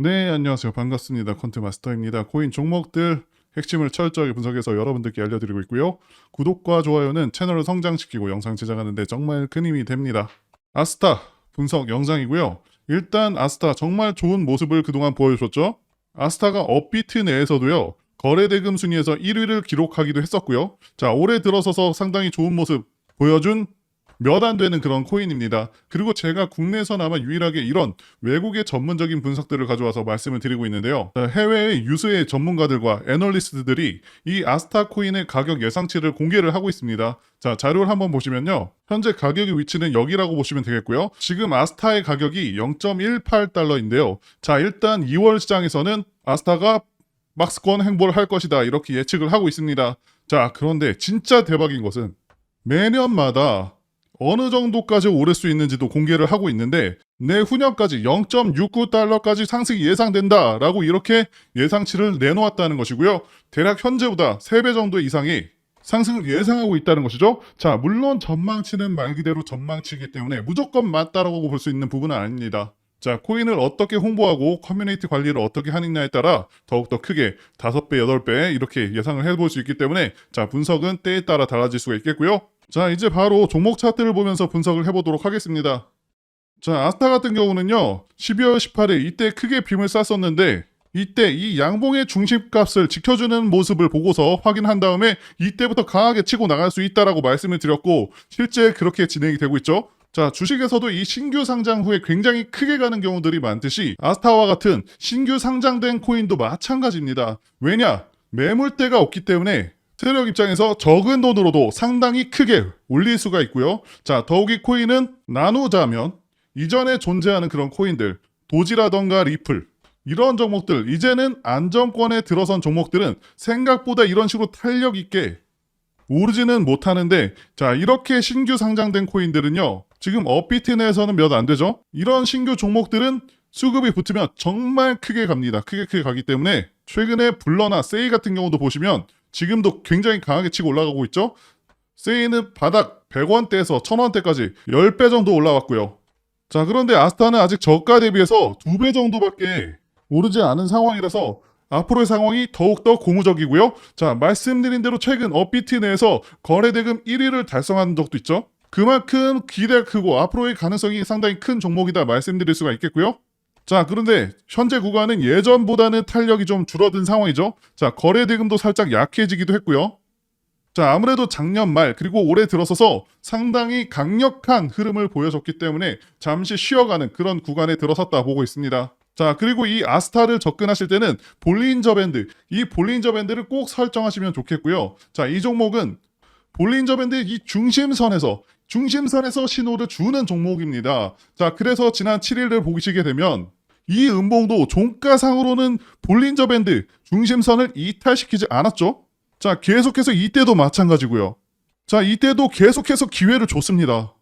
네, 안녕하세요. 반갑습니다. 콘트 마스터입니다. 코인 종목들 핵심을 철저하게 분석해서 여러분들께 알려드리고 있고요. 구독과 좋아요는 채널을 성장시키고 영상 제작하는데 정말 큰 힘이 됩니다. 아스타 분석 영상이고요. 일단 아스타 정말 좋은 모습을 그동안 보여줬죠. 아스타가 업비트 내에서도요. 거래대금 순위에서 1위를 기록하기도 했었고요. 자, 올해 들어서서 상당히 좋은 모습 보여준 몇 안 되는 그런 코인입니다. 그리고 제가 국내에서나마 유일하게 이런 외국의 전문적인 분석들을 가져와서 말씀을 드리고 있는데요. 자, 해외의 유수의 전문가들과 애널리스트들이 이 아스타 코인의 가격 예상치를 공개를 하고 있습니다. 자, 자료를 한번 보시면요. 현재 가격의 위치는 여기라고 보시면 되겠고요. 지금 아스타의 가격이 0.18달러인데요. 자, 일단 2월 시장에서는 아스타가 막스권 행보를 할 것이다. 이렇게 예측을 하고 있습니다. 자, 그런데 진짜 대박인 것은 매년마다 어느 정도까지 오를 수 있는지도 공개를 하고 있는데 내후년까지 0.69달러까지 상승이 예상된다라고 이렇게 예상치를 내놓았다는 것이고요. 대략 현재보다 3배 정도 이상의 상승을 예상하고 있다는 것이죠. 자, 물론 전망치는 말 그대로 전망치이기 때문에 무조건 맞다라고 볼 수 있는 부분은 아닙니다. 자, 코인을 어떻게 홍보하고 커뮤니티 관리를 어떻게 하느냐에 따라 더욱더 크게 5배, 8배 이렇게 예상을 해볼 수 있기 때문에 자, 분석은 때에 따라 달라질 수가 있겠고요. 자, 이제 바로 종목 차트를 보면서 분석을 해보도록 하겠습니다. 자, 아스타 같은 경우는요, 12월 18일 이때 크게 빔을 쐈었는데, 이때 이 양봉의 중심값을 지켜주는 모습을 보고서 확인한 다음에 이때부터 강하게 치고 나갈 수 있다라고 말씀을 드렸고, 실제 그렇게 진행이 되고 있죠. 자, 주식에서도 이 신규 상장 후에 굉장히 크게 가는 경우들이 많듯이 아스타와 같은 신규 상장된 코인도 마찬가지입니다. 왜냐? 매물대가 없기 때문에 세력 입장에서 적은 돈으로도 상당히 크게 올릴 수가 있고요. 자, 더욱이 코인은 나누자면 이전에 존재하는 그런 코인들, 도지라던가 리플, 이런 종목들, 이제는 안정권에 들어선 종목들은 생각보다 이런 식으로 탄력 있게 오르지는 못하는데, 자, 이렇게 신규 상장된 코인들은요, 지금 업비트 내에서는 몇 안 되죠? 이런 신규 종목들은 수급이 붙으면 정말 크게 갑니다. 크게 크게 가기 때문에 최근에 블러나 세이 같은 경우도 보시면 지금도 굉장히 강하게 치고 올라가고 있죠. 세이는 바닥 100원대에서 1000원대까지 10배 정도 올라왔고요. 자, 그런데 아스타는 아직 저가 대비해서 2배 정도밖에 오르지 않은 상황이라서 앞으로의 상황이 더욱더 고무적이고요. 자, 말씀드린 대로 최근 업비트 내에서 거래대금 1위를 달성한 적도 있죠. 그만큼 기대가 크고 앞으로의 가능성이 상당히 큰 종목이다 말씀드릴 수가 있겠고요. 자, 그런데 현재 구간은 예전보다는 탄력이 좀 줄어든 상황이죠. 자, 거래 대금도 살짝 약해지기도 했고요. 자, 아무래도 작년 말 그리고 올해 들어서서 상당히 강력한 흐름을 보여줬기 때문에 잠시 쉬어가는 그런 구간에 들어섰다 보고 있습니다. 자, 그리고 이 아스타를 접근하실 때는 볼린저 밴드, 이 볼린저 밴드를 꼭 설정하시면 좋겠고요. 자, 이 종목은 볼린저 밴드의 이 중심선에서 중심선에서 신호를 주는 종목입니다. 자, 그래서 지난 7일을 보시게 되면 이 음봉도 종가상으로는 볼린저 밴드 중심선을 이탈시키지 않았죠. 자, 계속해서 이때도 마찬가지고요. 자, 이때도 계속해서 기회를 줬습니다.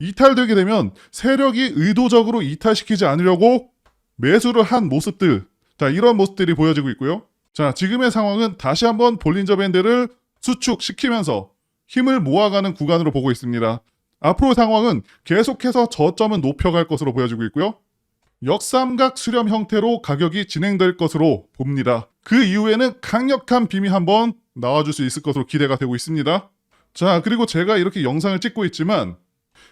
이탈되게 되면 세력이 의도적으로 이탈시키지 않으려고 매수를 한 모습들. 자, 이런 모습들이 보여지고 있고요. 자, 지금의 상황은 다시 한번 볼린저 밴드를 수축시키면서 힘을 모아가는 구간으로 보고 있습니다. 앞으로 상황은 계속해서 저점은 높여갈 것으로 보여지고 있고요. 역삼각 수렴 형태로 가격이 진행될 것으로 봅니다. 그 이후에는 강력한 빔이 한번 나와줄 수 있을 것으로 기대가 되고 있습니다. 자, 그리고 제가 이렇게 영상을 찍고 있지만,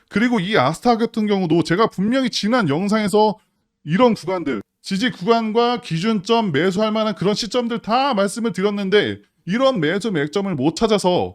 그리고 이 아스타 같은 경우도 제가 분명히 지난 영상에서 이런 구간들, 지지 구간과 기준점 매수할 만한 그런 시점들 다 말씀을 드렸는데, 이런 매수 맥점을 못 찾아서